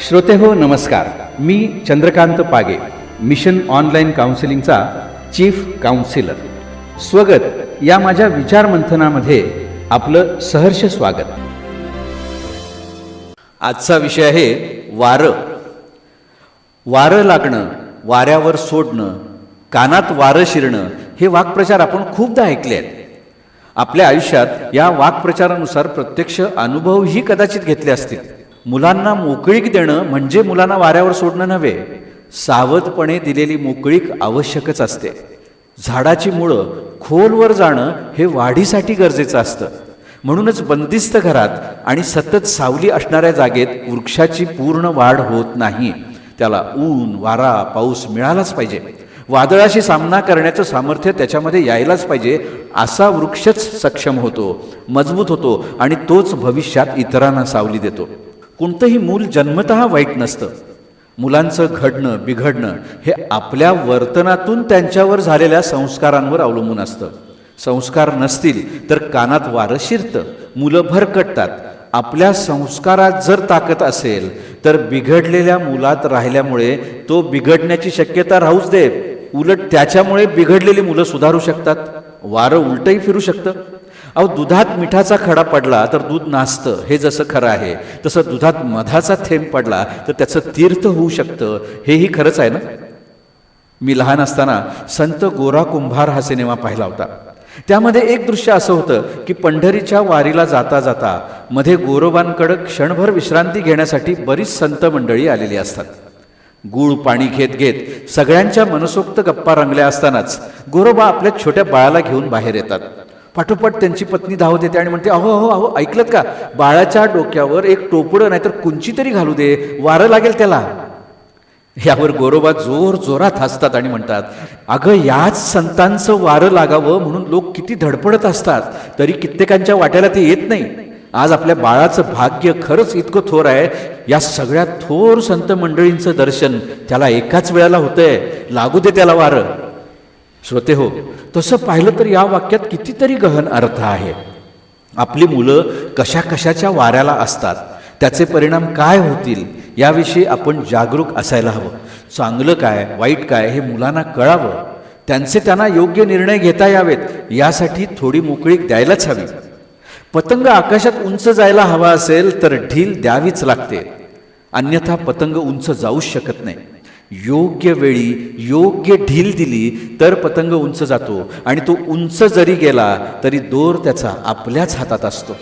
श्रोते हो नमस्कार. मी चंद्रकांत पागे मिशन ऑनलाईन काउन्सिलिंगचा चीफ काउन्सिलर. स्वगत. या माझ्या विचारमंथनामध्ये आपलं सहर्ष स्वागत. आजचा विषय आहे वारं. वारं लागणं वाऱ्यावर सोडणं कानात वारं शिरणं हे वाक्प्रचार आपण खूपदा ऐकले आहेत. आपल्या आयुष्यात या वाक्प्रचारानुसार प्रत्यक्ष अनुभवही कदाचित घेतले असतील. मुलांना मोकळीक देणं म्हणजे मुलांना वाऱ्यावर सोडणं नव्हे. सावधपणे दिलेली मोकळीक आवश्यकच असते. झाडाची मुळं खोलवर जाणं हे वाढीसाठी गरजेचं असतं. म्हणूनच बंदिस्त घरात आणि सतत सावली असणाऱ्या जागेत वृक्षाची पूर्ण वाढ होत नाही. त्याला ऊन वारा पाऊस मिळालाच पाहिजे. वादळाशी सामना करण्याचं सामर्थ्य त्याच्यामध्ये यायलाच पाहिजे असा वृक्षच सक्षम होतो मजबूत होतो आणि तोच भविष्यात इतरांना सावली देतो. कोणतंही मूल जन्मतः वाईट नसतं. मुलांचं घडणं बिघडणं हे आपल्या वर्तनातून त्यांच्यावर झालेल्या संस्कारांवर अवलंबून असतं. संस्कार नसतील तर कानात वारं शिरतं मुलं भरकटतात. आपल्या संस्कारात जर ताकद असेल तर बिघडलेल्या मुलात राहिल्यामुळे तो बिघडण्याची शक्यता राहूच दे उलट त्याच्यामुळे बिघडलेली मुलं सुधारू शकतात. वारं उलटही फिरू शकतं. अहो दुधात मिठाचा खडा पडला तर दूध नासतं हे जसं खरं आहे तसं दुधात मधाचा थेंब पडला तर त्याचं तीर्थ होऊ शकतं. हेही खरंच आहे ना? मी लहान असताना संत गोरा कुंभार हा सिनेमा पाहिला होता. त्यामध्ये एक दृश्य असं होतं की पंढरीच्या वारीला जाता जाता मध्ये गोरोबांकडं क्षणभर विश्रांती घेण्यासाठी बरीच संत मंडळी आलेली असतात. गूळ पाणी घेत घेत सगळ्यांच्या मनसोक्त गप्पा रंगल्या असतानाच गोरोबा आपल्या छोट्या बाळाला घेऊन बाहेर येतात. पाठोपाठ त्यांची पत्नी धावत येते आणि म्हणते अहो अहो अहो ऐकलत का? बाळाच्या डोक्यावर एक टोपडं नाहीतर कुंची तरी घालू दे वारं लागेल त्याला. यावर गोरोबा जोर जोरात हसतात आणि म्हणतात अगं याच संतांचं वारं लागावं म्हणून लोक किती धडपडत असतात तरी कित्येकांच्या वाट्याला ते येत नाही. आज आपल्या बाळाचं भाग्य खरंच इतकं थोर आहे या सगळ्या थोर संत मंडळींचं दर्शन त्याला एकाच वेळेला होतंय लागू दे त्याला वारं. श्रोते हो तसं पाहिलं तर या वाक्यात कितीतरी गहन अर्थ आहे. आपली मुलं कशा कशाच्या वाऱ्याला असतात त्याचे परिणाम काय होतील याविषयी आपण जागरूक असायला हवं. चांगलं काय वाईट काय हे मुलांना कळावं. त्यांचे त्यांना योग्य निर्णय घेता यावेत यासाठी थोडी मोकळीक द्यायलाच हवी. पतंग आकाशात उंच जायला हवा असेल तर ढील द्यावीच लागते. अन्यथा पतंग उंच जाऊच शकत नाही. योग्य वेळी योग्य ढील दिली तर पतंग उंच जातो. आणि तो उंच जरी गेला तरी दोर त्याचा आपल्याच हातात असतो.